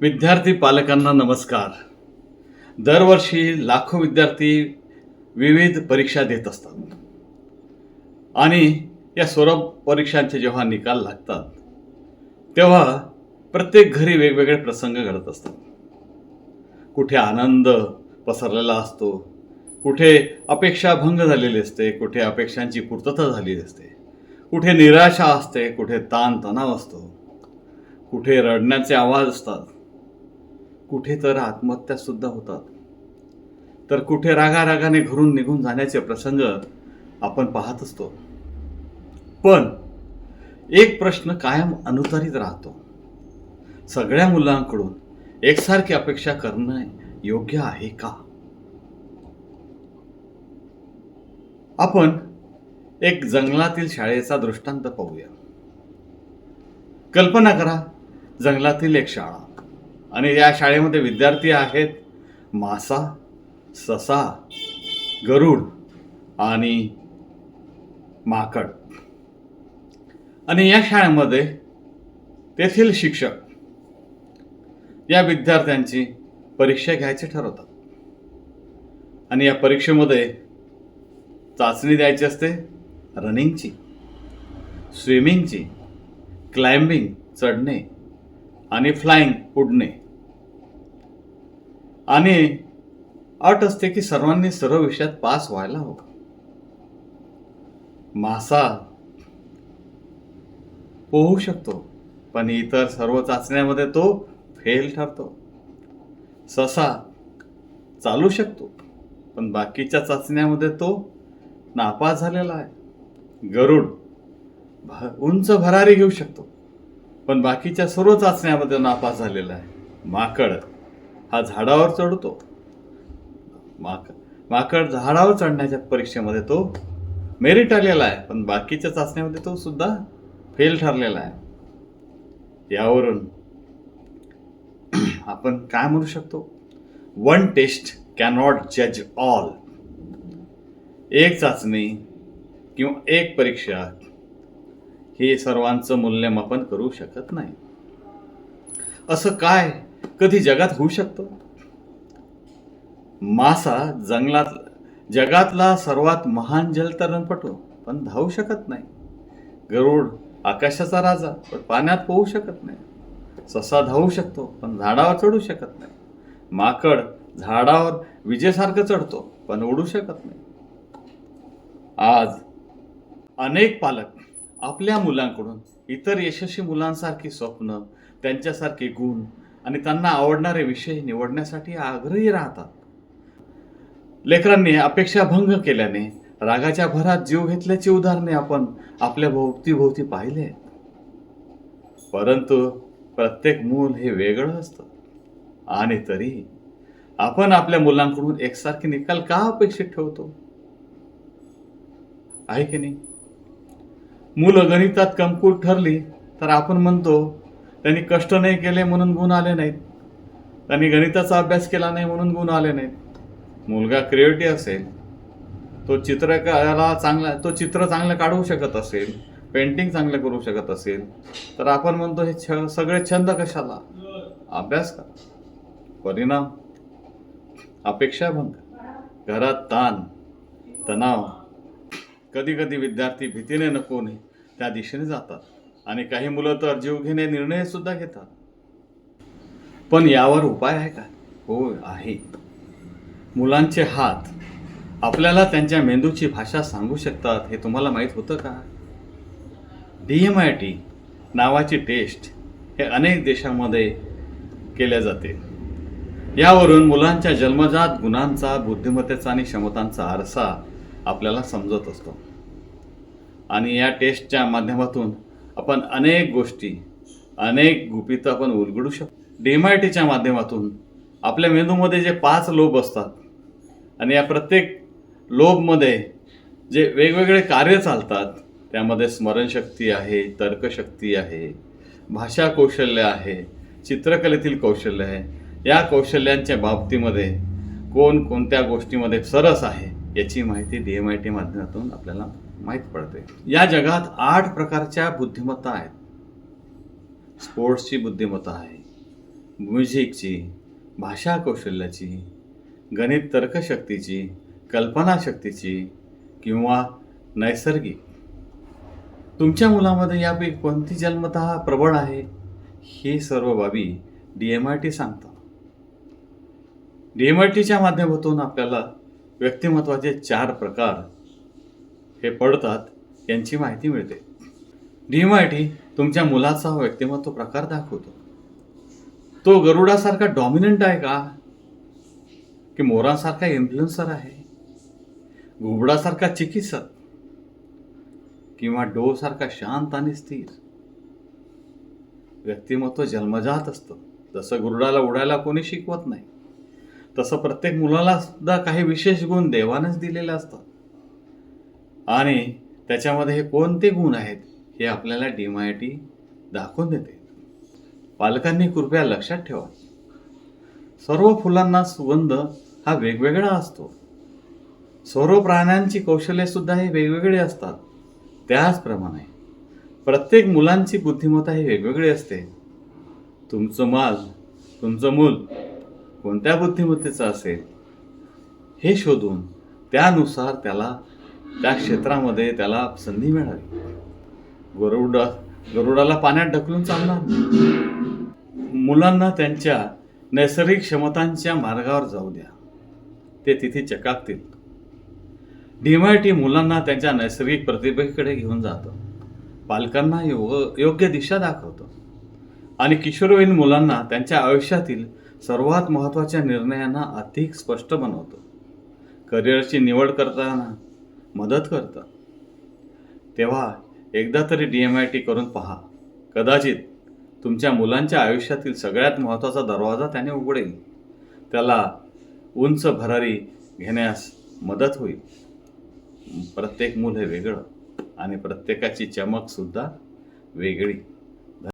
विद्यार्थी पालकांना नमस्कार. दरवर्षी लाखो विद्यार्थी विविध परीक्षा देत असतात. आणि या स्वरूप परीक्षांचे जेव्हा निकाल लागतात तेव्हा प्रत्येक घरी वेगवेगळे प्रसंग घडत असतात. कुठे आनंद पसरलेला असतो कुठे अपेक्षा भंग झालेली असते कुठे अपेक्षांची पूर्तता झालेली असते कुठे निराशा असते कुठे ताण तणाव असतो कुठे रडण्याचे आवाज असतात. कुठे तर आत्महत्या सुद्धा होतात. तर कुठे रागारागाने घरून निघून जाण्याचे प्रसंग आपण पाहत असतो. पण एक प्रश्न कायम अनुत्तरित राहतो. सगळ्या मुलांकडून एकसारखी अपेक्षा करणं योग्य आहे का? आपण एक जंगलातील शाळेचा दृष्टांत पाहूया. कल्पना करा जंगलातील एक शाळा. आणि या शाळेमध्ये विद्यार्थी आहेत मासा ससा गरुड आणि माकड. आणि या शाळेमध्ये तेथील शिक्षक या विद्यार्थ्यांची परीक्षा घ्यायची ठरवतात. आणि या परीक्षेमध्ये चाचणी द्यायची असते रनिंगची स्विमिंगची क्लाइम्बिंग चढणे आणि फ्लाइंग उडणे. आणि अट असते की सर्वांनी सर्व विषयात पास व्हायला हवं. मासा पोहू शकतो पण इतर सर्व चाचण्यामध्ये तो फेल ठरतो. ससा चालू शकतो पण बाकीच्या चाचण्यामध्ये तो नापास झालेला आहे. गरुड भ उंच भरारी घेऊ शकतो पण बाकीच्या सर्व चाचण्यामध्ये नापास झालेला आहे. माकड हा झाडावर चढतो. माक माकड झाडावर चढण्याच्या परीक्षेमध्ये तो मेरिट आलेला आहे पण बाकीच्या चाचण्यामध्ये तो सुद्धा फेल ठरलेला आहे. यावरून आपण काय म्हणू शकतो? वन टेस्ट कॅनॉट जज ऑल एक चाचणी किंवा एक परीक्षा हे सर्वांचं मूल्यमापन करू शकत नाही. असं काय कधी जगात होऊ शकतो? मासा जंगलात जगातला सर्वात महान जलतरणपटू पण धावू शकत नाही. गरुड आकाशाचा राजा पण पाण्यात पोहू शकत नाही. ससा धावू शकतो पण झाडावर चढू शकत नाही. माकड झाडावर विजेसारखं चढतो पण उडू शकत नाही. आज अनेक पालक आपल्या मुलांकडून इतर यशस्वी मुलांसारखी स्वप्न त्यांच्यासारखे गुण आणि त्यांना आवडणारे विषय निवडण्यासाठी आग्रही राहतात. लेकरांनी अपेक्षा भंग केल्याने रागाच्या भरात जीव घेतल्याची उदाहरणे आपण आपल्या भोवतीभोवती पाहिले. आहेत. परंतु प्रत्येक मूल हे वेगळं असतं. आणि तरीही आपण आपल्या मुलांकडून एकसारखे निकाल का अपेक्षित ठेवतो? आहे की नाही? मुलं गणितात कमकुर ठरली तर आपण म्हणतो त्यांनी कष्ट नाही केले म्हणून गुण आले नाहीत. त्यांनी गणिताचा अभ्यास केला नाही म्हणून गुण आले नाहीत. मुलगा क्रिएटिव्ह असेल तो चित्रकाराला चांगला तो चित्र चांगलं काढू शकत असेल पेंटिंग चांगलं करू शकत असेल तर आपण म्हणतो हे छ सगळे छंद कशाला? अभ्यास का परिणाम अपेक्षाभंग घरात ताण तणाव. कधी कधी विद्यार्थी भीतीने नकोने त्या दिशेने जातात. आणि काही मुलं तर जीव घेणे निर्णय सुद्धा घेतात. पण यावर उपाय आहे का? हो आहे. मुलांचे हात आपल्याला त्यांच्या मेंदूची भाषा सांगू शकतात हे तुम्हाला माहीत होतं का? डी एम आय टी नावाची टेस्ट हे अनेक देशांमध्ये केल्या जाते. यावरून मुलांच्या जन्मजात गुणांचा बुद्धिमत्तेचा आणि क्षमतांचा आरसा आपल्याला समजत असतो. आणि या टेस्टच्या माध्यमातून आपण अनेक गोष्टी अनेक गुपितं आपण उलगडू शकतो. डीएमआयटीच्या माध्यमातून आपल्या मेंदूमध्ये जे पाच लोभ असतात आणि या प्रत्येक लोभमध्ये जे वेगवेगळे कार्य चालतात त्यामध्ये स्मरणशक्ती आहे तर्कशक्ती आहे भाषा कौशल्य आहे चित्रकलेतील कौशल्य आहे या कौशल्यांच्या बाबतीमध्ये कोण कोणत्या गोष्टीमध्ये सरस आहे याची माहिती डी एम आय टी माध्यमातून आपल्याला माहीत पडते या जगात आठ प्रकारच्या बुद्धिमत्ता आहेत. स्पोर्ट्सची बुद्धिमत्ता आहे म्युझिकची भाषा कौशल्याची गणित तर्कशक्तीची कल्पनाशक्तीची किंवा नैसर्गिक. तुमच्या मुलामध्ये यापैकी कोणती जन्मत प्रबळ आहे? हे सर्व बाबी डी एम आय टी सांगतात. डी एम आय टीच्या माध्यमातून आपल्याला व्यक्तिमत्वाचे चार प्रकार हे पडतात यांची माहिती मिळते. डी एम आय टी तुमच्या मुलाचा व्यक्तिमत्व प्रकार दाखवतो. तो गरुडासारखा डॉमिनंट आहे का? की मोरांसारखा इन्फ्लुएन्सर आहे? घुबडासारखा चिकित्सक? किंवा डोसारखा शांत आणि स्थिर? व्यक्तिमत्व जन्मजात असतं. जसं गुरुडाला उडायला कोणी शिकवत नाही तसं प्रत्येक मुलाला सुद्धा काही विशेष गुण देवानेच दिलेले असतात. आणि त्याच्यामध्ये हे कोणते गुण आहेत हे आपल्याला डीम आय टी दाखवून देते. पालकांनी कृपया लक्षात ठेवा. सर्व फुलांना सुगंध हा वेगवेगळा असतो. सर्व प्राण्यांची कौशल्यसुद्धा हे वेगवेगळे असतात. त्याचप्रमाणे प्रत्येक मुलांची बुद्धिमत्ता ही वेगवेगळी असते. तुमचं माल तुमचं मूल कोणत्या बुद्धिमत्तेचं असेल हे शोधून त्यानुसार त्याला त्या क्षेत्रामध्ये त्याला संधी मिळाली. गरुडा गरुडाला पाण्यात ढकलून चालणार मुलांना त्यांच्या नैसर्गिक क्षमतांच्या मार्गावर जाऊ द्या. ते तिथे चकाकतील. डीमायटी मुलांना त्यांच्या नैसर्गिक प्रतिभेकडे घेऊन जातं. पालकांना योग योग्य दिशा दाखवतं. आणि किशोरवयीन मुलांना त्यांच्या आयुष्यातील सर्वात महत्त्वाच्या निर्णयांना अधिक स्पष्ट बनवतो. करिअरची निवड करताना मदत करतं. तेव्हा एकदा तरी डी एम आय टी करून पहा. कदाचित तुमच्या मुलांच्या आयुष्यातील सगळ्यात महत्त्वाचा दरवाजा त्याने उघडेल. त्याला उंच भरारी घेण्यास मदत होईल. प्रत्येक मूल हे वेगळं आणि प्रत्येकाची चमकसुद्धा वेगळी.